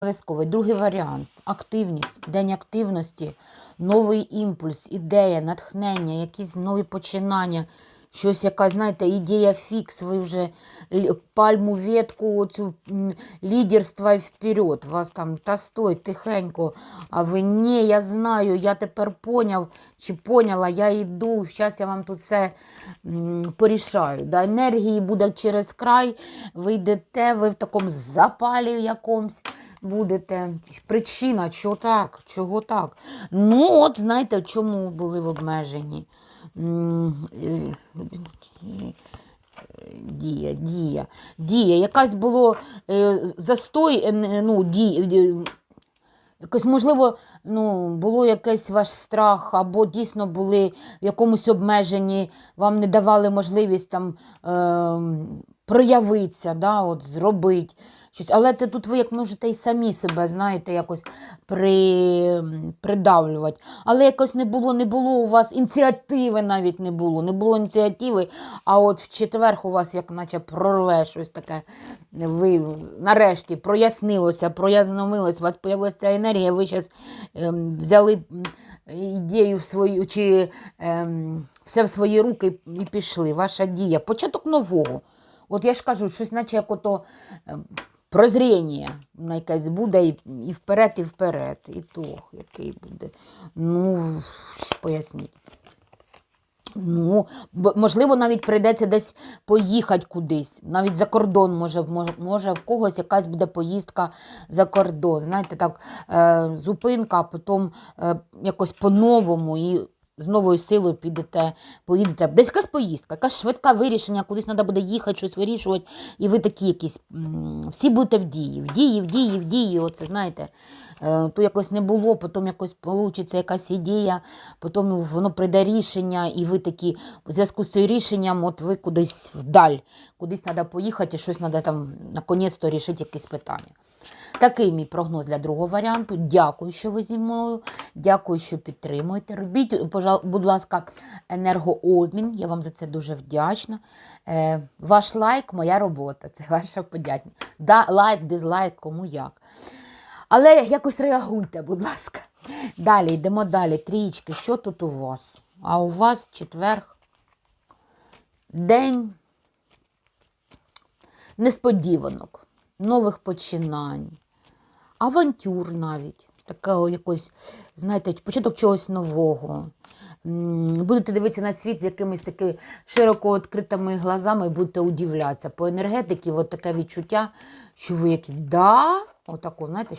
Обов'язковий. Другий варіант активність, день активності, новий імпульс, ідея, натхнення, якісь нові починання, щось, яка, знаєте, ідея фікс, ви вже пальму ветку, цю м, лідерство і вперед. Вас там та стой, тихенько. А ви ні, я знаю, я тепер поняв чи поняла, я йду, зараз я вам тут все порішаю. Да? Енергії буде через край, ви йдете, ви в такому запалі якомусь будете. Причина, чого так? Чого так? Ну, от знаєте, в чому були в обмеженні. Е, Дія, дія, дія. Якась було е, застой, е, ну, дій, Якось, можливо, ну, було якийсь ваш страх, або дійсно були в якомусь обмеженні, вам не давали можливість там е, проявитися, да, от, зробити щось. Але те тут ви як можете і самі себе, знаєте, якось при, придавлювати. Але якось не було, не було у вас ініціативи навіть не було. Не було ініціативи, а от в четвер у вас як наче прорве щось таке. Ви нарешті прояснилося, прояснилось, у вас з'явилася енергія, ви зараз ем, взяли ідею в свою, чи ем, все в свої руки і пішли. Ваша дія. Початок нового. От я ж кажу, щось наче як ото ем, прозріння якесь буде і, і вперед, і вперед. І то, який буде. Ну, поясніть. Ну, можливо, навіть прийдеться десь поїхати кудись, навіть за кордон, може, може в когось якась буде поїздка за кордон. Знаєте, так, е, зупинка, а потім е, якось по-новому і з новою силою підете, поїдете. Десь якась поїздка, якась швидка вирішення, кудись треба буде їхати, щось вирішувати, і ви такі якісь, всі будете в дії, в дії, в дії, в дії, оце знаєте. Е, То якось не було, потім якось вийде якась ідея, потім воно прийде рішення, і ви такі в зв'язку з цим рішенням, от ви кудись вдаль, кудись треба поїхати, і щось треба там наконець-то рішити якесь питання. Такий мій прогноз для другого варіанту. Дякую, що ви зі мною. Дякую, що підтримуєте. Робіть, будь ласка, енергообмін. Я вам за це дуже вдячна. Е, ваш лайк моя робота. Це ваша подячня. Да, лайк, дизлайк, кому як. Але якось реагуйте, будь ласка. Далі йдемо далі. Трічки, що тут у вас? А у вас четверг день несподіванок, нових починань, авантюр навіть. Такого якось, знаєте, початок чогось нового. Будете дивитися на світ з якимись такими широко відкритими глазами і будете удивлятися. По енергетиці таке відчуття, що ви які да, отако, знаєте,